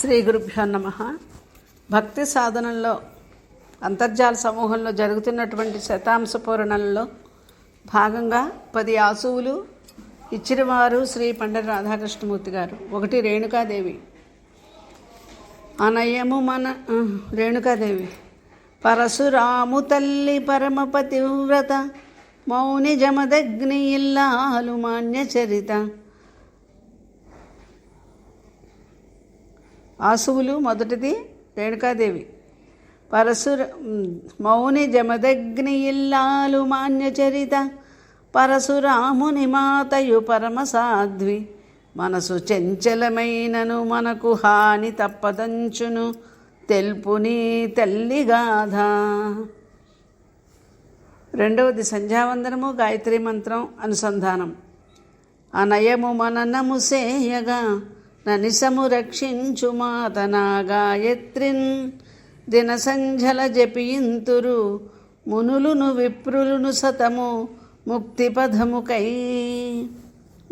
శ్రీ గురుభ్యో నమ. భక్తి సాధనల్లో అంతర్జాల సమూహంలో జరుగుతున్నటువంటి శతాంశ పూరణంలో భాగంగా పది ఆసువులు ఇచ్చిన వారు శ్రీ పండిత రాధాకృష్ణమూర్తి గారు. ఒకటి రేణుకాదేవి. అనయము మన రేణుకాదేవి. పరశురాము తల్లి పరమపతివ్రత మౌని జమదగ్ని ఇల్లాలు మాన్య చరిత. ఆసువులు మొదటిది రేణుకాదేవి. పరశుర మౌని జమదగ్ని ఇల్లాలు మాన్యచరిత పరశురాముని మాతయు పరమ సాధ్వి మనసు చెంచలమైనను మనకు హాని తప్పదంచును తెల్పుని తల్లిగాథ రెండవది సంధ్యావందనము గాయత్రి మంత్రం అనుసంధానం. అనయము మననము సేయగా ననిసము రక్షించు మాత గాయత్రిన్ దినసంజల జపింతురు మునులును విప్రులును సతము ముక్తి పదముకై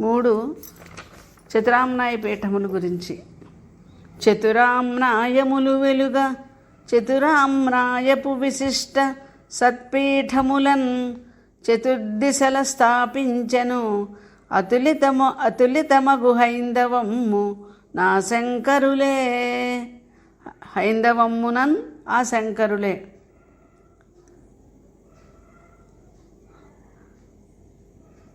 మూడు చతురామ్నాయ పీఠముల గురించి. చతురామ్నాయములు వెలుగ చతురామ్నాయపు విశిష్ట సత్పీఠములన్. చతుర్దిశల స్థాపించెను అతులితము అతులితమగు హైందవమ్ము నా శంకరులే. హైందవమ్మునన్ ఆ శంకరులే.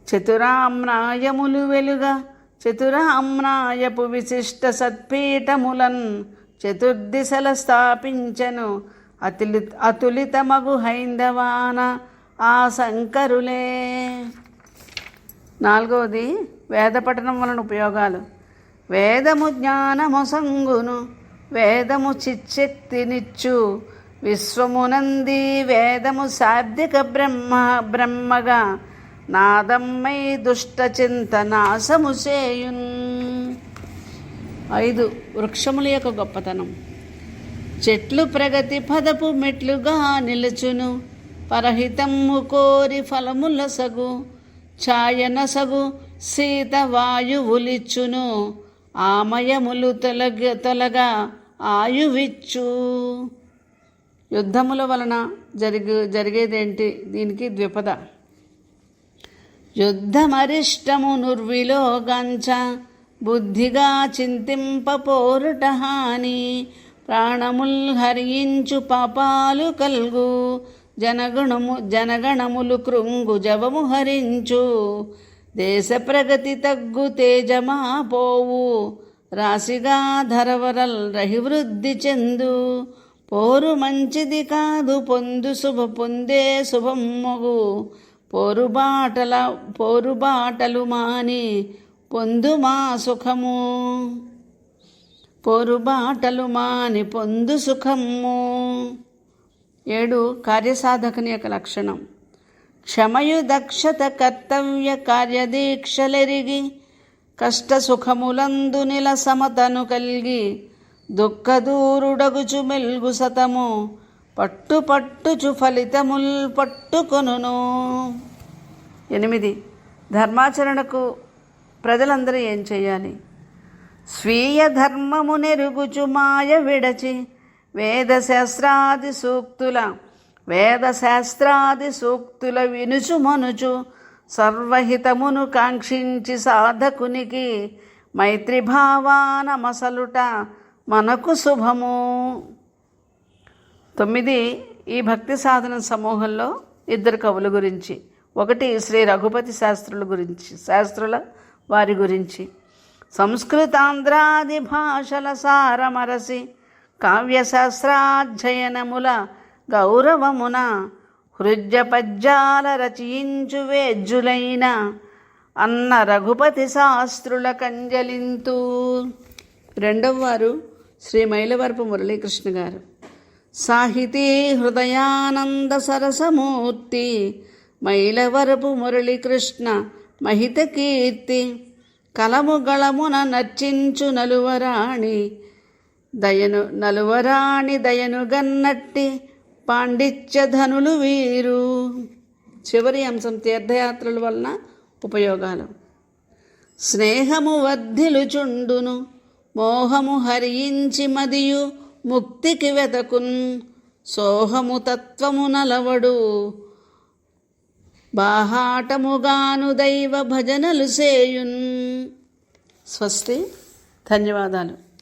చతురామ్నాయములు వెలుగా చతురామ్నాయపు విశిష్ట సత్పీఠములన్ చతుర్దిశల స్థాపించెను. అతులి అతులితమగు హైందవాన ఆ శంకరులే. నాలుగవది వేద పఠనం వలన ఉపయోగాలు. వేదము జ్ఞానము సంగును వేదము చిచ్చక్తినిచ్చు. విశ్వమునంది వేదము శాబ్దిక బ్రహ్మ బ్రహ్మగా. నాదమ్మై దుష్ట చింత నాశము చేయున్. ఐదు వృక్షముల యొక్క గొప్పతనం. చెట్లు ప్రగతి పదపు మెట్లుగా నిలుచును. పరహితమ్ము కోరి ఫలముల సగు. ఛాయనసగు సీత వాయువులిచ్చును ఆమయములు తొలగ తొలగా ఆయువిచ్చు. యుద్ధముల వలన జరిగే జరిగేదేంటి? దీనికి ద్విపద. యుద్ధమరిష్టము నుర్విలో గంచ బుద్ధిగా చింతింపపోరుట హాని ప్రాణముల్ హరించు పాపాలు కల్గు. జనగణము జనగణములు కృంగు జవము హరించు. దేశ ప్రగతి తగ్గు తేజమా పోవు. రాశిగా ధరవరల్ రహివృద్ధి చెందు. పోరు మంచిది కాదు పొందు శుభ పొందే శుభం మగు. పోరుబాటల పోరుబాటలు మాని పొందు మా సుఖము. పోరుబాటలు మాని పొందు సుఖము. ఏడు కార్యసాధకుని యొక్క లక్షణం. క్షమయు దక్షత కర్తవ్య కార్యదీక్షలెరిగి కష్ట సుఖములందు నిల సమతను కలిగి దుఃఖదూరుడగుచు మెల్గు సతము పట్టు పట్టుచు ఫలితముల్ పట్టుకొనును. ఎనిమిది ధర్మాచరణకు ప్రజలందరూ ఏం చేయాలి? స్వీయ ధర్మము నెరుగుచు మాయ విడచి వేదశాస్త్రాది సూక్తుల వేదశాస్త్రాది సూక్తుల వినుచు మనుచు సర్వహితమును కాంక్షించి సాధకునికి మైత్రిభావాన మసలుట మనకు శుభము. తొమ్మిది ఈ భక్తి సాధన సమూహంలో ఇద్దరు కవుల గురించి. ఒకటి శ్రీ రఘుపతి శాస్త్రుల గురించి శాస్త్రుల వారి గురించి. సంస్కృతాంధ్రాది భాషల సారమరసి కావ్యశాస్త్రాధ్యయనముల గౌరవమున హృద్యపద్యాల రచయించు వేజ్జులైన అన్న రఘుపతి శాస్త్రుల కంజలింతు. రెండవ వారు శ్రీ మైలవరపు మురళీకృష్ణ గారు. సాహితీ హృదయానంద సరసమూర్తి మైలవరపు మురళీకృష్ణ మహిత కీర్తి కలము గళమున నర్చించు నలువరాణి దయను నలువరాణి దయను గన్నట్టి పాండిత్యధనులు వీరు. చివరి అంశం తీర్థయాత్రల వలన ఉపయోగాలు. స్నేహము వర్ధిలుచుండును మోహము హరించి మదియు ముక్తికి వెతకున్ సోహము తత్వము నలవడు. బాహాటముగాను దైవ భజనలు సేయున్. స్వస్తి. ధన్యవాదాలు.